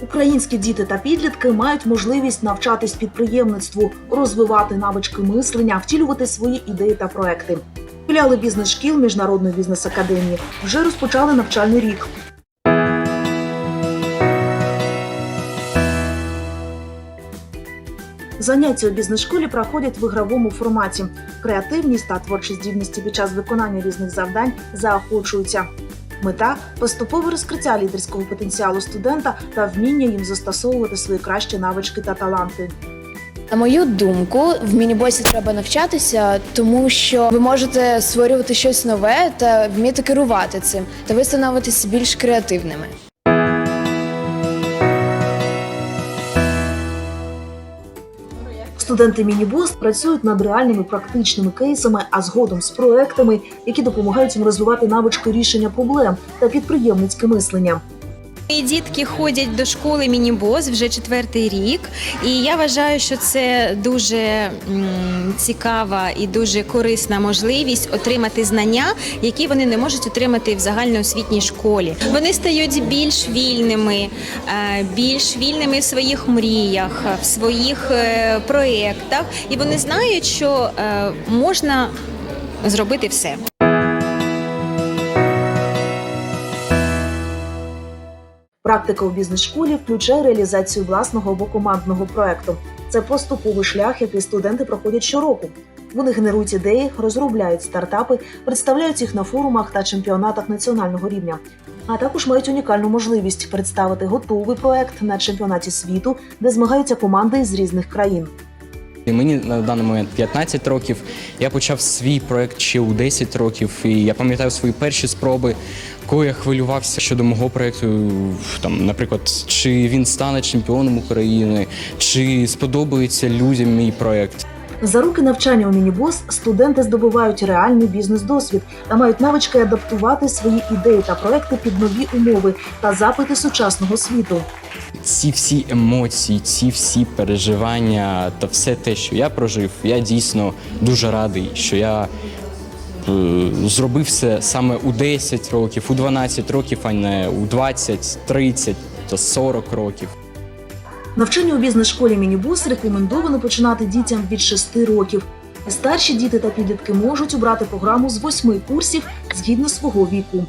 Українські діти та підлітки мають можливість навчатись підприємництву, розвивати навички мислення, втілювати свої ідеї та проекти. Філіали бізнес-шкіл Міжнародної бізнес-академії вже розпочали навчальний рік. Заняття у бізнес-школі проходять в ігровому форматі. Креативність та творчі здібності під час виконання різних завдань заохочуються. Мета поступове розкриття лідерського потенціалу студента та вміння їм застосовувати свої кращі навички та таланти. На мою думку, в мінібосі треба навчатися, тому що ви можете створювати щось нове та вміти керувати цим, та ви становитесь більш креативними. Студенти Мінібос працюють над реальними практичними кейсами, а згодом з проектами, які допомагають їм розвивати навички рішення проблем та підприємницьке мислення. Мої дітки ходять до школи Мінібос вже четвертий рік, і я вважаю, що це дуже цікава і дуже корисна можливість отримати знання, які вони не можуть отримати в загальноосвітній школі. Вони стають більш вільними, е, більш вільними в своїх мріях, в своїх е, проєктах, і вони знають, що е, можна зробити все. Практика у бізнес-школі включає реалізацію власного або командного проекту. Це поступовий шлях, який студенти проходять щороку. Вони генерують ідеї, розробляють стартапи, представляють їх на форумах та чемпіонатах національного рівня. А також мають унікальну можливість представити готовий проект на чемпіонаті світу, де змагаються команди з різних країн. І Мені на даний момент 15 років. Я почав свій проект ще у 10 років. І я пам'ятаю свої перші спроби, коли я хвилювався щодо мого проекту. Там, наприклад, чи він стане чемпіоном України, чи сподобається людям мій проект. За роки навчання у мінібос студенти здобувають реальний бізнес-досвід та мають навички адаптувати свої ідеї та проекти під нові умови та запити сучасного світу. Ці всі емоції, ці всі переживання та все те, що я прожив, я дійсно дуже радий, що я е, зробив це саме у 10 років, у 12 років, а не у 20, 30 та 40 років. Навчання у бізнес-школі мінібус рекомендовано починати дітям від 6 років. Старші діти та підлітки можуть обрати програму з 8 курсів згідно свого віку.